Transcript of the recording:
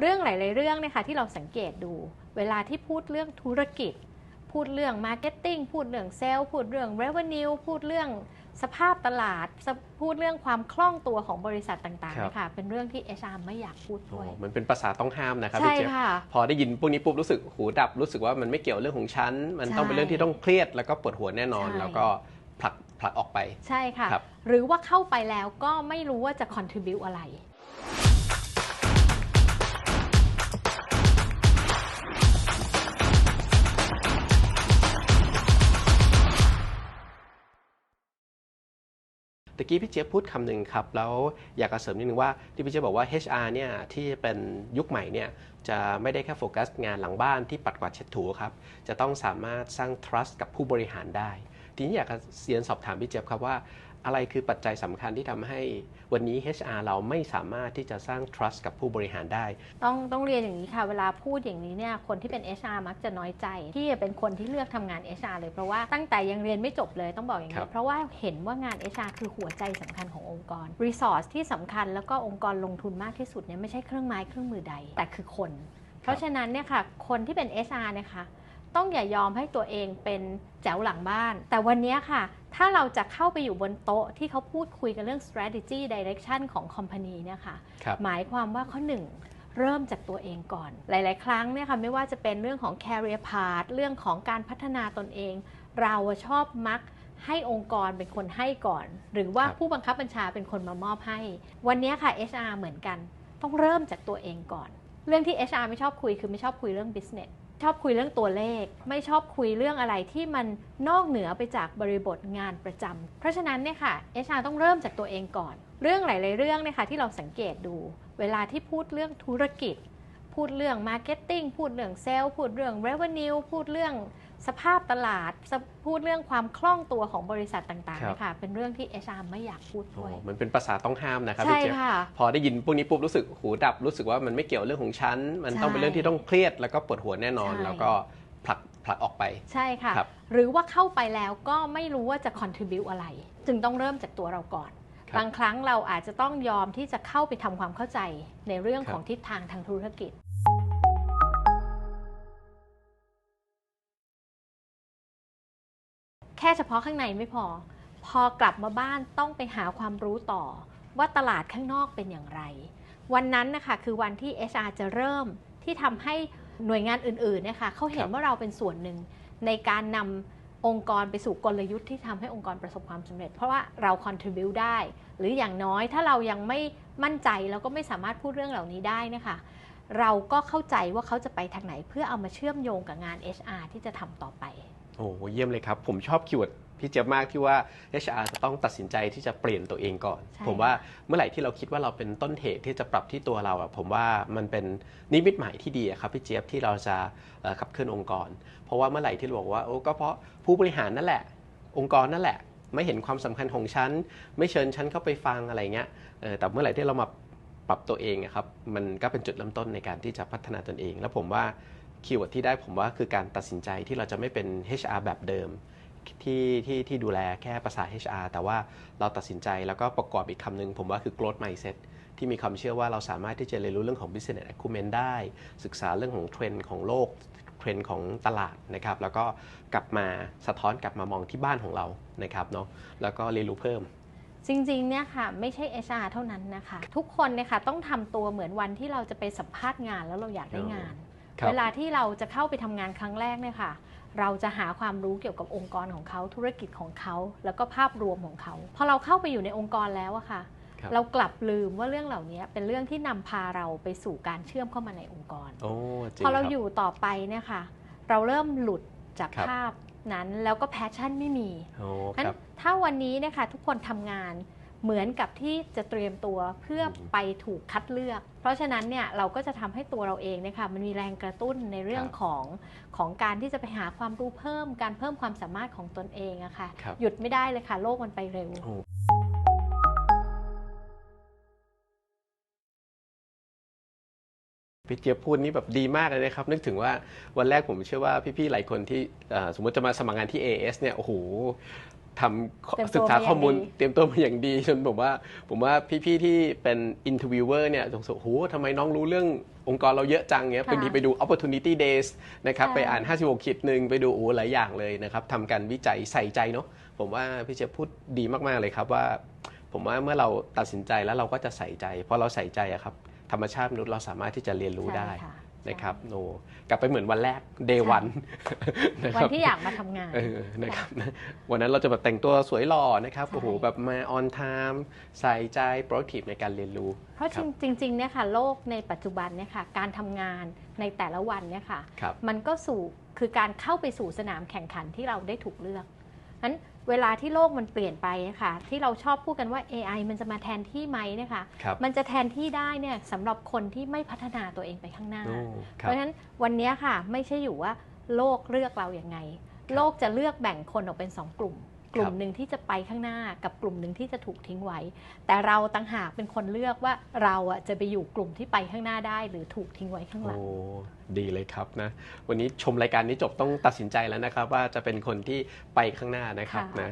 เรื่องหลาย ๆ เรื่องเนี่ยค่ะที่เราสังเกตดู เวลาที่พูดเรื่องธุรกิจ พูดเรื่องมาร์เก็ตติ้งพูดเรื่องเซลล์พูดเรื่อง revenue พูดเรื่องสภาพตลาดสพูดเรื่องความคล่องตัวของบริษัทต่างครับๆนะคะเป็นเรื่องที่ HR ไม่อยากพูดโอ้ด้วยมันเป็นภาษาต้องห้ามนะครับใช่พี่เจี๊ยบค่ะพอได้ยินพวกนี้ปุ๊บรู้สึกหูดับรู้สึกว่ามันไม่เกี่ยวเรื่องของฉัน มันต้องเป็นใช่เรื่องที่ต้องเครียด แล้วก็ปวดหัวแน่นอนใช่แล้วก็ผลักผลักออกไปใช่ค่ะครับหรือว่าเข้าไปแล้วก็ไม่รู้ว่าจะ contribu อะไร ตะกี้พี่เจี๊ยบพูดคำหนึ่งครับ แล้วอยากจะเสริมนิดนึงว่าที่พี่เจี๊ยบบอกว่า HR เนี่ยที่เป็นยุคใหม่เนี่ยจะไม่ได้แค่โฟกัสงานหลังบ้านที่ปัดกวาดเช็ดถูครับ จะต้องสามารถสร้าง trust กับผู้บริหารได้ ทีนี้อยากจะเรียนสอบถามพี่เจี๊ยบครับว่า อะไรคือปัจจัยสำคัญที่ทำให้วันนี้ HR เราไม่สามารถที่จะสร้าง trust กับผู้บริหารได้ ต้องต้องเรียนอย่างนี้ค่ะ เวลาพูดอย่างนี้เนี่ยคนที่เป็น HR มักจะน้อยใจที่จะเป็นคนที่เลือกทำงาน HR เลยเพราะว่าตั้งแต่ยังเรียนไม่จบเลยต้องบอกอย่างครันี้บ เพราะว่าเห็นว่างาน HR คือหัวใจสำคัญขององค์กร resource ที่สำคัญแล้วก็องค์กรลงทุนมากที่สุดเนี่ยไม่ใช่เครื่องไม้เครื่องมือใด แต่คือคน เพราะฉะนั้นเนี่ยค่ะคนที่เป็น HR เนะคะ ต้องอย่ายอมให้ตัวเองเป็นแจ๋วหลังบ้าน แต่วันนี้ค่ะ ถ้าเราจะเข้าไปอยู่บนโต๊ะที่เขาพูดคุยกันเรื่อง strategy direction ของ company เนี่ยค่ะครับหมายความว่าข้อหนึ่งเริ่มจากตัวเองก่อน หลาย ๆ ครั้งเนี่ยค่ะไม่ว่าจะเป็นเรื่องของ career path เรื่องของการพัฒนาตนเอง เราอะชอบมักให้องค์กรเป็นคนให้ก่อน หรือว่าครับผู้บังคับบัญชาเป็นคนมามอบให้ วันนี้ค่ะ HR เหมือนกัน ต้องเริ่มจากตัวเองก่อน เรื่องที่ HR ไม่ชอบคุยคือไม่ชอบคุยเรื่อง business ชอบคุยเรื่องตัวเลข ไม่ชอบคุยเรื่องอะไรที่มันนอกเหนือไปจากบริบทงานประจำเพราะฉะนั้นเนี่ยค่ะ HR ต้องเริ่มจากตัวเองก่อน เรื่องหลาย ๆ เรื่องเนี่ยค่ะที่เราสังเกตดู เวลาที่พูดเรื่องธุรกิจ พูดเรื่องมาเก็ตติ้งพูดเรื่องเซลล์พูดเรื่อง Revenue พูดเรื่อง สภาพตลาดสพูดเรื่องความคล่องตัวของบริษัทต่างครับๆนะคะเป็นเรื่องที่ HR ไม่อยากพูดโอ้ด้วยมันเป็นภาษาต้องห้ามนะครับใช่พี่เจี๊ยบค่ะพอได้ยินพวกนี้ปุ๊บรู้สึกหูดับรู้สึกว่ามันไม่เกี่ยวเรื่องของฉัน มันต้องเป็นใช่เรื่องที่ต้องเครียดแล้วก็ปวดหัวแน่นอนใช่แล้วก็ผลักผลักออกไปใช่ค่ะครับหรือว่าเข้าไปแล้วก็ไม่รู้ว่าจะ contribu อะไร จึงต้องเริ่มจากตัวเราก่อนครับบางครั้งเราอาจจะต้องยอมที่จะเข้าไปทำความเข้าใจในเรื่องครับของทิศทางทางธุรกิจ แค่เฉพาะข้างในไม่พอ พอกลับมาบ้านต้องไปหาความรู้ต่อ ว่าตลาดข้างนอกเป็นอย่างไร วันนั้นนะคะคือวันที่ HR จะเริ่มที่ทำให้หน่วยงานอื่นๆเนี่ยค่ะเขาเห็คนรับว่าเราเป็นส่วนหนึ่งในการนำองค์กรไปสู่กลยุทธ์ที่ทำให้องค์กรประสบความสำเร็จ เพราะว่าเรา contribu ได้ หรืออย่างน้อยถ้าเรายังไม่มั่นใจเราก็ไม่สามารถพูดเรื่องเหล่านี้ได้นะคะเราก็เข้าใจว่าเขาจะไปทางไหนเพื่อเอามาเชื่อมโยงกับงาน HR ที่จะทำต่อไป โอ้โหเยี่ยมเลยครับ ผมชอบคีย์เวิร์ดพี่เจี๊ยบมากที่ว่า HR จะต้องตัดสินใจที่จะเปลี่ยนตัวเองก่อนใช่ผมว่าเมื่อไหร่ที่เราคิดว่าเราเป็นต้นเหตุที่จะปรับที่ตัวเราอะผมว่ามันเป็นนิมิตหมายที่ดีอะครับพี่เจี๊ยบที่เราจะเอ่อขับเคลื่อนองค์กร เพราะว่าเมื่อไหร่ที่เราบอกว่าโอ้ก็เพราะผู้บริหารนั่นแหละ องค์กรนั่นแหละ ไม่เห็นความสำคัญของฉัน ไม่เชิญฉันเข้าไปฟังอะไรเงี้ยเออแต่เมื่อไหร่ที่เรามาปรับตัวเองอะครับมันก็เป็นจุดเริ่มต้นในการที่จะพัฒนาตนเอง แล้วผมว่า คีย์เวิร์ดที่ได้ผมว่าคือการตัดสินใจที่เราจะไม่เป็น HR แบบเดิม ที่ที่ที่ดูแลแค่ภาษา HR แต่ว่าเราตัดสินใจแล้วก็ประกอบอีกคำหนึ่งผมว่าคือ growth mindset ที่มีความเชื่อว่าเราสามารถที่จะเรียนรู้เรื่องของ business acumen ได้ ศึกษาเรื่องของเทรนด์ของโลกเทรนด์ของตลาดนะครับแล้วก็กลับมาสะท้อนกลับมามองที่บ้านของเรานะครับเนาะแล้วก็เรียนรู้เพิ่มจริงๆ เนี่ยค่ะไม่ใช่ HR เท่านั้นนะคะ ทุกคนเนี่ยค่ะต้องทำตัวเหมือนวันที่เราจะไปสัมภาษณ์งานแล้วเราอยากได้งาน เวลาที่เราจะเข้าไปทำงานครั้งแรกเนี่ยค่ะ เราจะหาความรู้เกี่ยวกับองค์กรของเขาธุรกิจของเขาแล้วก็ภาพรวมของเขาพอเราเข้าไปอยู่ในองค์กรแล้วอะค่ะครับเรากลับลืมว่าเรื่องเหล่านี้เป็นเรื่องที่นำพาเราไปสู่การเชื่อมเข้ามาในองค์กรโอ้จริงพอเราครับอยู่ต่อไปเนี่ยค่ะ เราเริ่มหลุดจากครับภาพนั้นแล้วก็แพชชั่นไม่มีโอ้คงั้นรับถ้าวันนี้เนะคะทุกคนทำงาน เหมือนกับที่จะเตรียมตัวเพื่ออืมไปถูกคัดเลือก เพราะฉะนั้นเนี่ยเราก็จะทำให้ตัวเราเองเนี่ยค่ะมันมีแรงกระตุ้นในเรื่องครับของของการที่จะไปหาความรู้เพิ่ม การเพิ่มความสามารถของตนเองอะค่ะครับหยุดไม่ได้เลยค่ะ โลกมันไปเร็วโอ้พี่เจี๊ยบพูดนี้แบบดีมากเลยนะครับ นึกถึงว่าวันแรกผมเชื่อว่าพี่ๆหลายคนที่เอ่อสมมติจะมาสมัครงานที่ AS เนี่ยโอ้โห ทำเตรียมตัวศึกษามาอย่างข้อมูลดีเตรียมตัวมาอย่างดีจนผมว่า ผมว่าพี่ๆที่เป็นอินเทอร์วิวเวอร์เนี่ยสงสัยโอ้โหทำไมน้องรู้เรื่ององค์กรเราเยอะจังเงี้ยค่ะเป็นทีไปดู opportunity days นะครับใช่ไปอ่าน 56ขีดหนึ่งไปดูโอ้หลายอย่างเลยนะครับทำการวิจัยใส่ใจเนาะผมว่าพี่เจะพูดดีมากๆเลยครับว่า ผมว่าเมื่อเราตัดสินใจแล้วเราก็จะใส่ใจพอเราใส่ใจอะครับธรรมชาติมนุษย์เราสามารถที่จะเรียนรู้ได้ใช่ค่ะ นะครับโนกลับไปเหมือนวันแรก day ใช่ one นะควันรับที่อยากมาทำงานเออนะครับนะวันนั้นเราจะแบบแต่งตัวสวยหล่อนะครับใช่โอ้โหแบบมา on time ใส่ใจ productive ในการเรียนรู้ เพราะครับจริงจริงๆเนี่ยค่ะโลกในปัจจุบันเนี่ยค่ะการทำงานในแต่ละวันเนี่ยค่ะครับมันก็สู่คือการเข้าไปสู่สนามแข่งขันที่เราได้ถูกเลือกนั้น เวลาที่โลกมันเปลี่ยนไปอะค่ะที่เราชอบพูดกันว่า AI มันจะมาแทนที่ไหมเนะคะครับมันจะแทนที่ได้เนี่ยสำหรับคนที่ไม่พัฒนาตัวเองไปข้างหน้า โอ้คเพรับ ราะฉะนั้นวันเนี้ยค่ะไม่ใช่อยู่ว่าโลกเลือกเราอย่างไง โลกจะเลือกแบ่งคนออกเป็นสองกลุ่ม กลุ่มหนึ่งที่จะไปข้างหน้ากับกลุ่มหนึ่งที่จะถูกทิ้งไว้ แต่เราต่างหากเป็นคนเลือกว่าเราอะจะไปอยู่กลุ่มที่ไปข้างหน้าได้ หรือถูกทิ้งไว้ข้างหลังโอ้ดีเลยครับนะวันนี้ชมรายการนี้จบต้องตัดสินใจแล้วนะครับ ว่าจะเป็นคนที่ไปข้างหน้านะครับค่ะนะ